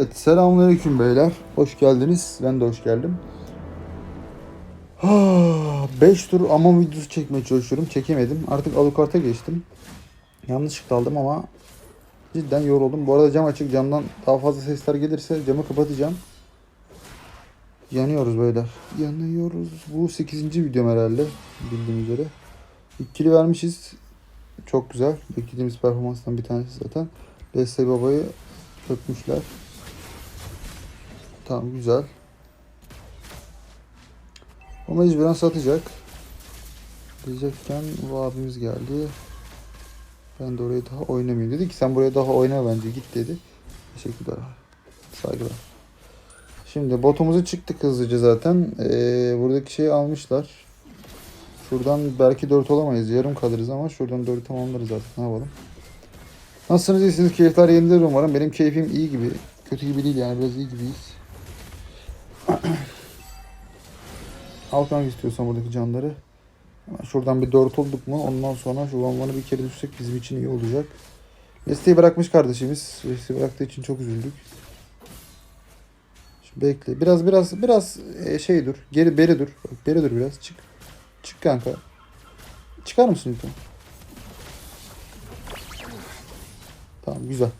Evet, selamünaleyküm beyler. Hoş geldiniz. Ben de hoş geldim. 5 tur Amon videosu çekmeye çalışıyorum. Çekemedim. Artık Alucard'a geçtim. Yanlışlıkla aldım ama cidden yoruldum. Bu arada cam açık. Camdan daha fazla sesler gelirse camı kapatacağım. Yanıyoruz beyler. Yanıyoruz. Bu 8. videom herhalde. Bildiğim üzere. İkili vermişiz. Çok güzel. Beklediğimiz performanstan bir tanesi zaten. Leslie Baba'yı öpmüşler. Tamam güzel. O mecburen satacak. Diyecekken bu abimiz geldi. Ben de oraya daha oynamayayım dedi ki sen buraya daha oyna bence git dedi. Teşekkürler. Saygılar. Şimdi botumuzu çıktık hızlıca zaten. Ee, buradaki şeyi almışlar. Şuradan belki 4 olamayız. Yarım kalırız ama şuradan 4'ü tamamlarız artık. Ne yapalım? Nasılsınız? iyisiniz? Keyifler yerindedir umarım. Benim keyfim iyi gibi. Kötü gibi değil yani. Biraz iyi gibiyiz. Alkan istiyorsan buradaki canları. Şuradan bir 4 olduk mu ondan sonra şu vanvanı bir kere düşsek bizim için iyi olacak. Desteği bırakmış kardeşimiz. Desteği bıraktığı için çok üzüldük. Şimdi bekle. Biraz biraz biraz e, şey dur. Geri beri dur. Beri dur biraz. Çık. Çık kanka. Çıkar mısın lütfen? Tamam güzel.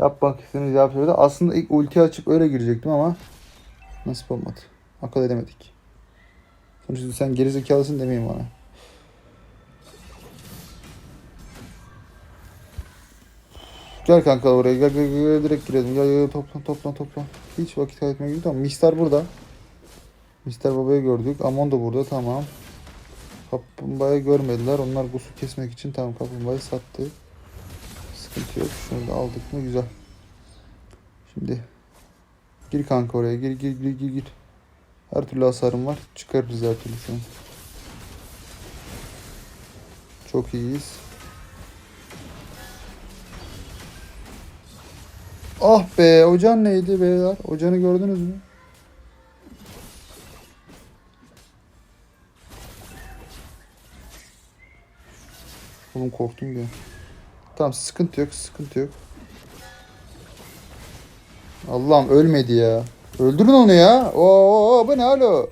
Yap bak istediğiniz yap şöyle. Aslında ilk ulti açıp öyle girecektim ama nasip olmadı. Akıl edemedik. Sonuçta sen gerizekalısın demeyin bana. Gel kanka oraya gel gel gel direkt girelim. Gel gel toplan toplan toplan. Hiç vakit kaybetmeye gidiyor tamam. Mister burada. Mister babayı gördük. Amon da burada tamam. Kaplumbağayı görmediler. Onlar gusu kesmek için tamam kaplumbağayı sattı. Sıkıntı yok. Şunu da aldık mı güzel. Şimdi gir kanka oraya gir gir gir gir gir. Her türlü hasarım var. Çıkarırız her türlü şu an. Çok iyiyiz. Ah be ocan neydi beyler? Ocanı gördünüz mü? Oğlum korktum bir. Tamam sıkıntı yok sıkıntı yok. Allah'ım ölmedi ya. Öldürün onu ya. Oo bu ne alo?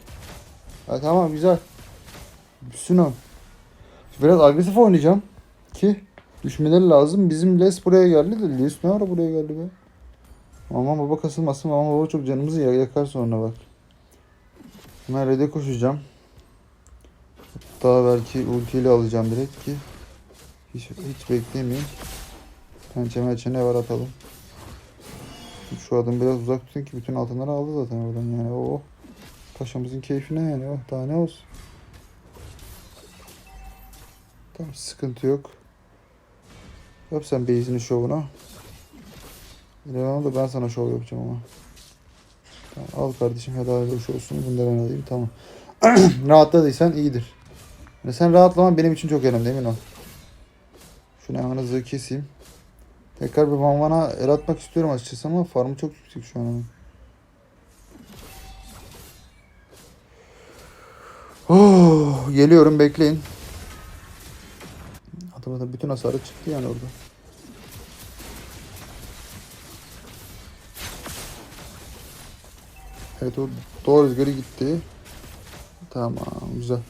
Ha, tamam güzel. Sünon. Biraz agresif oynayacağım. Ki düşmeleri lazım. Bizim Les buraya geldi de Les ne ara buraya geldi be? Aman baba kasılmasın. Aman baba çok canımızı yakar sonra bak. Hemen red'e koşacağım. Hatta belki ultiyle alacağım direkt ki hiç, hiç beklemeyeyim. Pençe mençe ne var atalım. Şu adım biraz uzak tutun ki bütün altınları aldı zaten oradan yani. O paşamızın keyfine yani. Oh, daha ne olsun. Tamam sıkıntı yok. Yap sen base'inin şovunu. Leon'a da ben sana şov yapacağım ama. Tamam, al kardeşim helal hoş olsun. Bunu da ben alayım tamam. Rahatladıysan iyidir. Yani sen rahatlaman benim için çok önemli emin ol. Şunu hemen hızlı keseyim. Tekrar bir Vanvan'a el atmak istiyorum açıkçası ama farmı çok yüksek şu an. Oh, geliyorum bekleyin. Adamın da bütün hasarı çıktı yani orada. Evet o doğru rüzgarı gitti. Tamam güzel.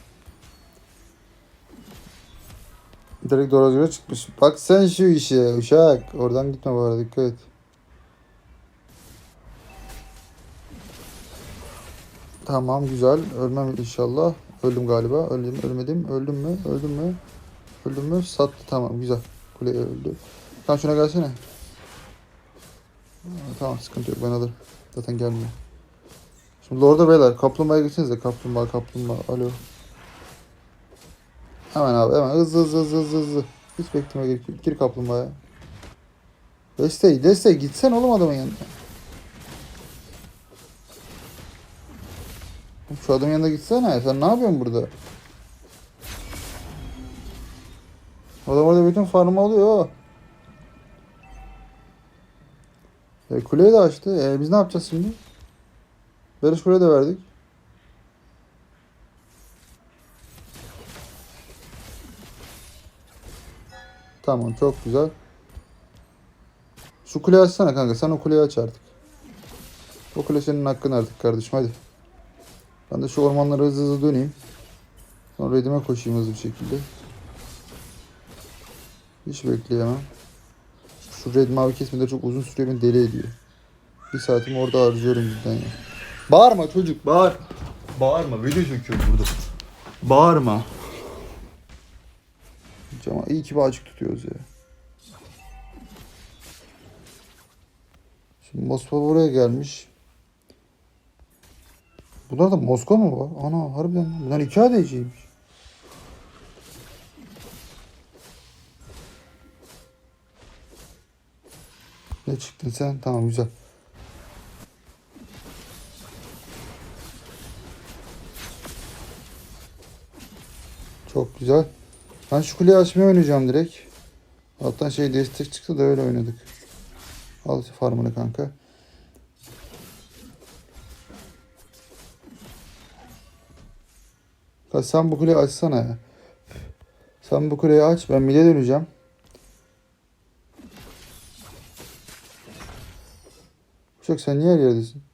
Direkt doğru çıkmış. Bak sen şu işe uşak. Oradan gitme bu arada dikkat et. Tamam güzel. Ölmem inşallah. Öldüm galiba. Öldüm ölmedim. Öldüm mü? Öldüm mü? Öldüm mü? Sattı tamam güzel. Kule öldü. Tamam şuna gelsene. Ha, Tamam sıkıntı yok ben alırım. Zaten gelmiyor. Şimdi Lord'a beyler kaplumbağaya gitsenize kaplumbağa kaplumbağa alo. Hemen abi hemen hızlı hızlı hızlı hızlı hızlı. Hiç bekleme gerek yok. Gir kaplumbağaya. Desteği desteği gitsen oğlum adamın yanına. Şu adamın yanına gitsene. Sen ne yapıyorsun burada? Adam orada bütün farmı alıyor. E, kuleyi de açtı. E, biz ne yapacağız şimdi? Barış kuleyi de verdik. Tamam çok güzel. Şu kuleyi açsana kanka. Sen o kuleyi aç artık. O kule senin hakkın artık kardeşim hadi. Ben de şu ormanlara hızlı hızlı döneyim. Sonra redime koşayım hızlı bir şekilde. Hiç bekleyemem. Şu red mavi kesmede çok uzun sürüyor beni deli ediyor. Bir saatimi orada harcıyorum cidden ya. Bağırma çocuk bağır. Bağırma video çekiyorum burada. Bağırma. Cama iyi ki açık tutuyoruz ya. Şimdi Moskova buraya gelmiş. Bunlar da Moskova mı var? Ana harbiden. Bunlar iki ADC'ymiş. Ne çıktın sen? Tamam güzel. Çok güzel. Ben şu kuleyi açmaya oynayacağım direkt. Hatta şey destek çıktı da öyle oynadık. Al farmını kanka. Ya sen bu kuleyi açsana ya. Sen bu kuleyi aç. Ben mide döneceğim. Uşak sen niye her yerdesin?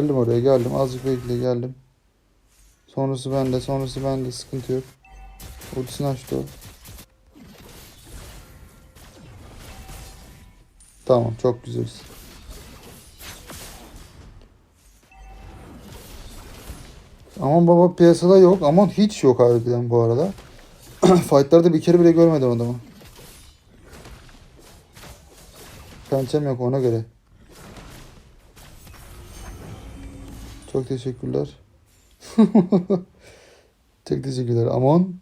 Geldim oraya geldim. Azıcık bekle geldim. Sonrası bende. Sonrası bende. Sıkıntı yok. Ultisini açtı o. Tamam çok güzeliz. Aman baba piyasada yok. Aman hiç yok harbiden bu arada. Fight'larda bir kere bile görmedim adamı. Pençem yok ona göre. Çok teşekkürler. Çok teşekkürler. Aman.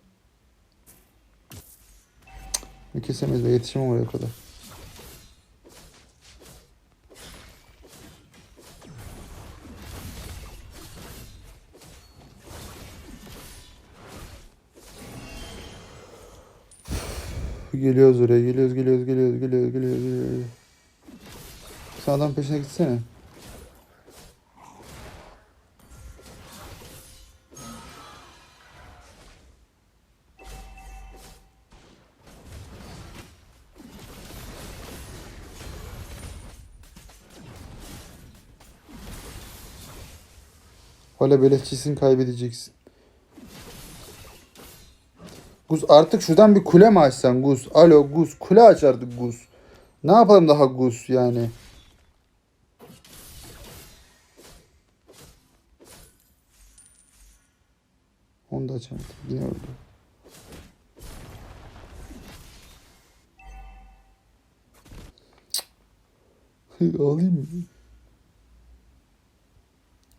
Bir kesemeyiz be yetişemem oraya kadar. Geliyoruz oraya. Geliyoruz, geliyoruz, geliyoruz, geliyoruz, geliyoruz, geliyoruz. Adam peşine gitsene. Hala beleşçisin kaybedeceksin. Guz artık şuradan bir kule mi açsan Guz? Alo Guz kule aç artık Guz. Ne yapalım daha Guz yani? Onu da açamadım. Yine öldü. Cık. Ağlayayım mı?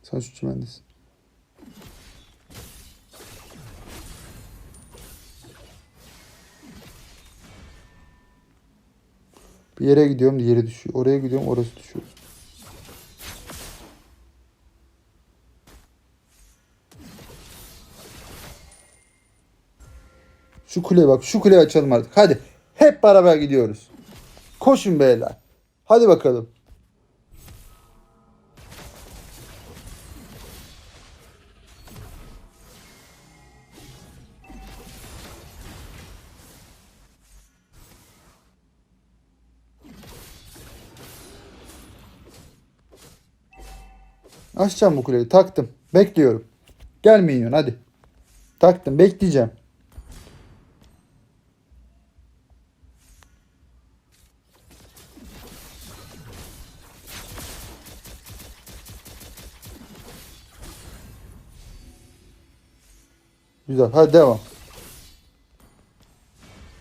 Sen şu çimendesin. Bir yere gidiyorum yere düşüyor. Oraya gidiyorum orası düşüyor. Şu kule bak şu kuleyi açalım artık. Hadi hep beraber gidiyoruz. Koşun beyler. Hadi bakalım. Açacağım bu kuleyi. Taktım. Bekliyorum. Gel minyon hadi. Taktım. Bekleyeceğim. Güzel. Hadi devam.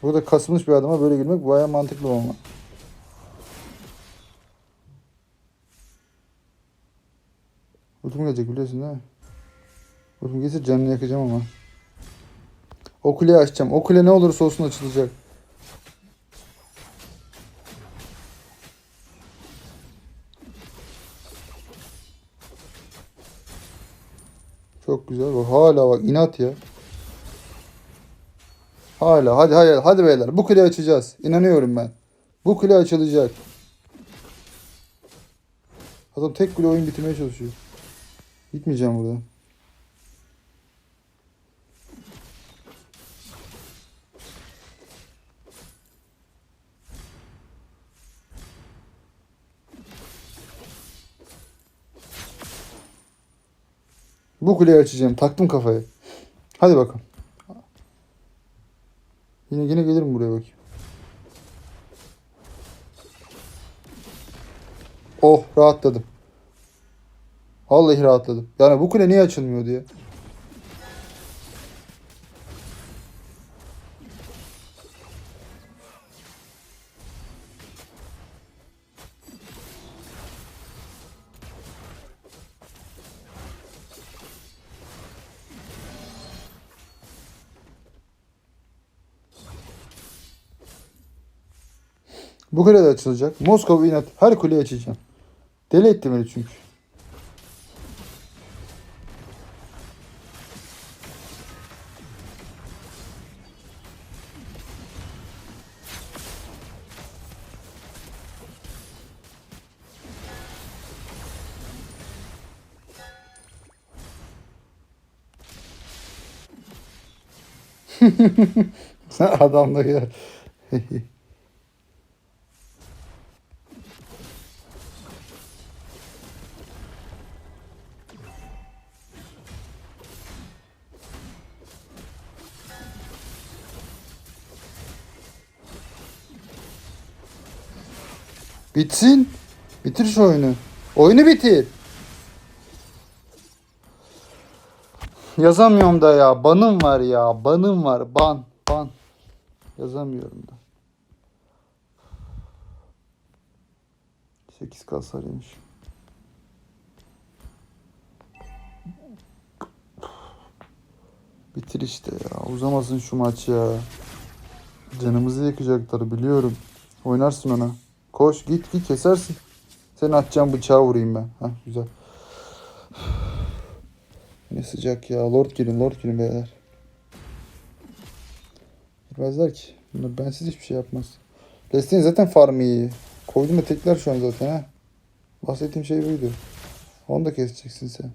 Burada kasılmış bir adama böyle girmek bayağı mantıklı olma. Ultim gelecek biliyorsun değil mi? Ultim gelirse canını yakacağım ama. O kuleyi açacağım. O kule ne olursa olsun açılacak. Çok güzel. Hala bak inat ya. Hala hadi hadi hadi beyler bu kuleyi açacağız. İnanıyorum ben. Bu kule açılacak. Adam tek kule oyun bitirmeye çalışıyor. Gitmeyeceğim burada. Bu kuleyi açacağım. Taktım kafayı. Hadi bakalım. Yine yine gelirim buraya bakayım. Oh rahatladım. Vallahi rahatladım. Yani bu kule niye açılmıyor diye. Bu kule de açılacak. Moskova inat. Her kuleyi açacağım. Deli etti beni çünkü. Adam da ya. Bitsin. Bitir şu oyunu. Oyunu bitir. Yazamıyorum da ya. Banım var ya. Banım var. Ban. Ban. Yazamıyorum da. 8 kasarıymış. Bitir işte ya. Uzamasın şu maç ya. Canımızı yakacaklar biliyorum. Oynarsın ona. Koş git git kesersin. Sen atacağım bıçağı vurayım ben. Hah güzel. Ne sıcak ya. Lord girin Lord girin beyler. Girmezler ki. Bunlar bensiz hiçbir şey yapmaz. Desteğin zaten farmı iyi. Koydum da tekler şu an zaten ha. Bahsettiğim şey buydu. Onu da keseceksin sen.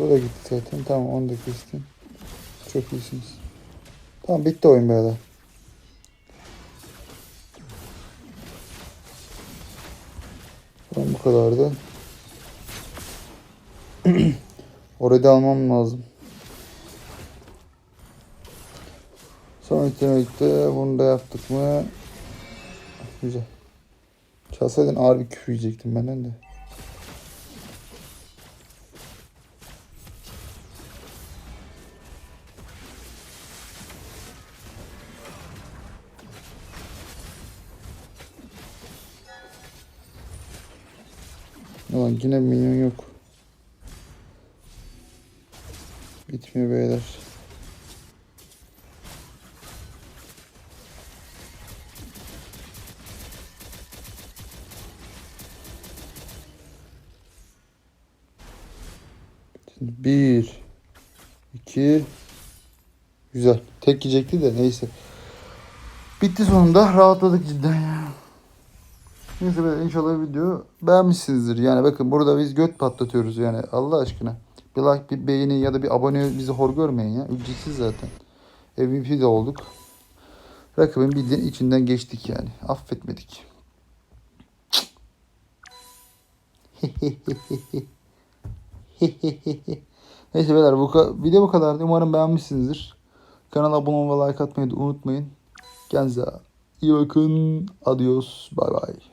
O da gitti zaten. Tamam onu da kestim. Çok iyisiniz. Tamam bitti oyun beyler. Bu kadardı. Orayı da almam lazım. Son yetenekte bunu da yaptık mı? Güzel. Çalsaydın ağır bir küfür yiyecektim benden de. Ulan yine minyon yok. Bitmiyor beyler. Bir, iki, güzel. Tek yiyecekti de neyse. Bitti sonunda. Rahatladık cidden ya. Neyse inşallah video beğenmişsinizdir. Yani bakın burada biz göt patlatıyoruz yani Allah aşkına. Bir like, bir beğeni ya da bir abone bizi hor görmeyin ya. Ücretsiz zaten. MVP de olduk. Rakibin bildiğin içinden geçtik yani. Affetmedik. Neyse beyler bu video bu kadardı. Umarım beğenmişsinizdir. Kanala abone olmayı like atmayı da unutmayın. Kendinize iyi bakın. Adios. Bay bay.